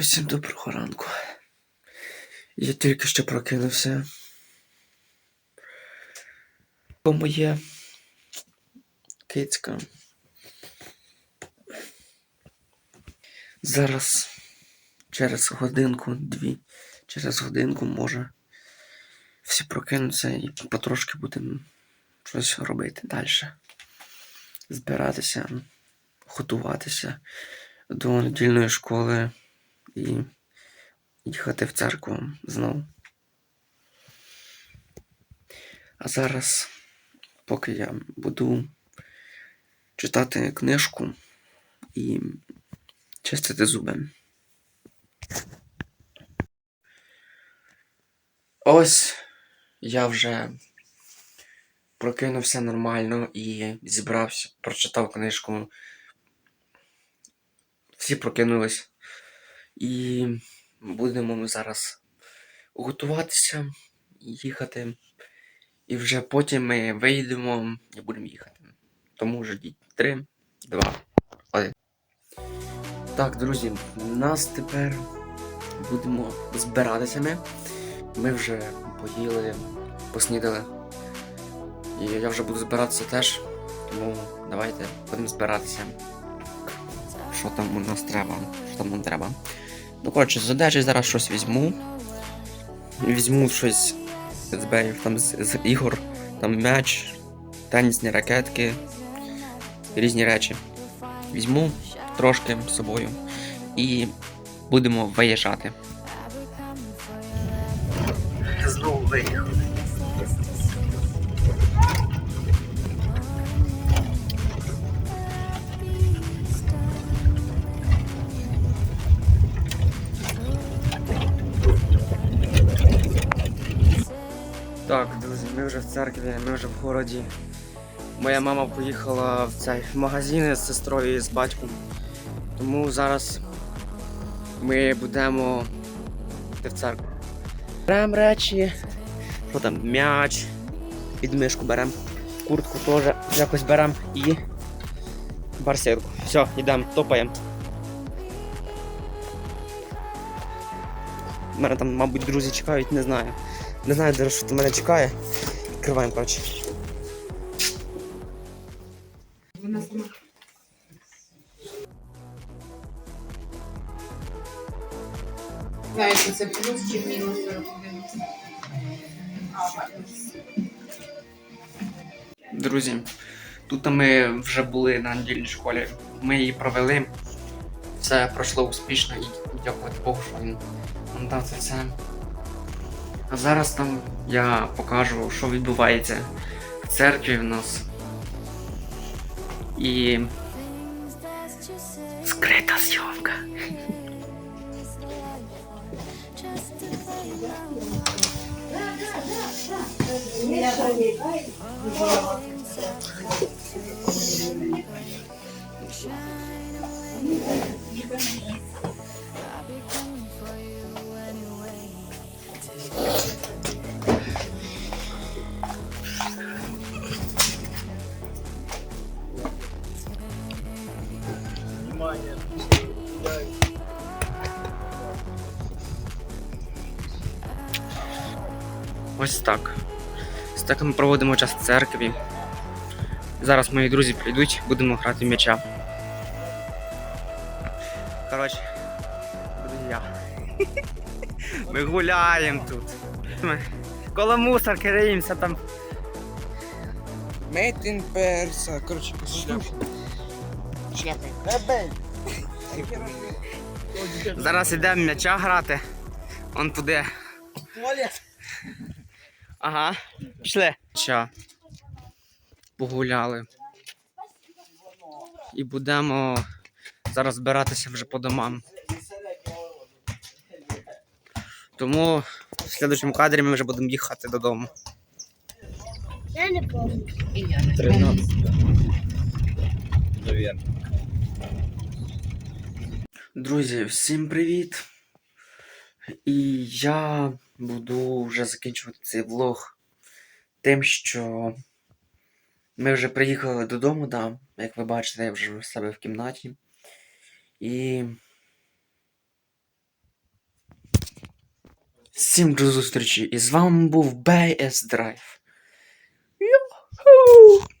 Усім доброго ранку. Я тільки що прокинувся. Бо моє кицька. Зараз через годинку, дві, через годинку може всі прокинуться і потрошки будемо щось робити далі. Збиратися, готуватися до недільної школи і їхати в церкву знову. А зараз, поки я буду читати книжку і чистити зуби. Ось я вже прокинувся нормально і зібрався, прочитав книжку. Всі прокинулись. І будемо ми зараз готуватися, їхати. І вже потім ми вийдемо і будемо їхати. Тому ждіть. Три, два, один. Так, друзі, нас тепер будемо збиратися ми. Ми вже поїли, поснідали. І я вже буду збиратися теж. Тому давайте будемо збиратися. Що там у нас треба? Що там нам треба? Ну, коротше, з одежі зараз щось візьму. Візьму щось з беїв, там з, з ігор, там м'яч, тенісні ракетки, різні речі. Візьму трошки з собою і будемо виїжджати. Знову виїхали. Так, друзі, ми вже в церкві, ми вже в городі. Моя мама поїхала в цей магазин з сестрою і з батьком. Тому зараз ми будемо йти в церкву. Беремо речі, що м'яч, підмишку беремо, куртку теж якось беремо і барсетку. Все, йдемо, топаємо. У мене там, мабуть, друзі чекають, не знаю. Не знаю, де що мене чекає. Відкриваємо, коротше. Вона сама. Знаєте, це плюс чи мінус 41? Друзі, тут ми вже були на недільній школі. Ми її провели. Все пройшло успішно і дякувати Богу, що він нам дав це все. А зараз там я покажу, що відбувається в церкві в нас. І. Скрита зйомка. Ось так. Ось так ми проводимо час в церкві. Зараз мої друзі прийдуть, будемо грати в м'яча. Коротше, буду я. Ми гуляємо тут. Ми коло мусорки риємося там. Made in Persa. Коротше, шляпа. Шляпи. Зараз йдемо м'яча грати. Он туди. Ага. Пішли. Ча. Погуляли. І будемо зараз збиратися вже по домам. Тому в слідчому кадрі ми вже будемо їхати додому. Я не помню. І 13. Наверное. Друзі, всім привіт! І я буду вже закінчувати цей влог тим, що ми вже приїхали додому, да, як ви бачите, я вже в себе в кімнаті. І Всім до зустрічі! І з вами був BS Drive. Йо-ху!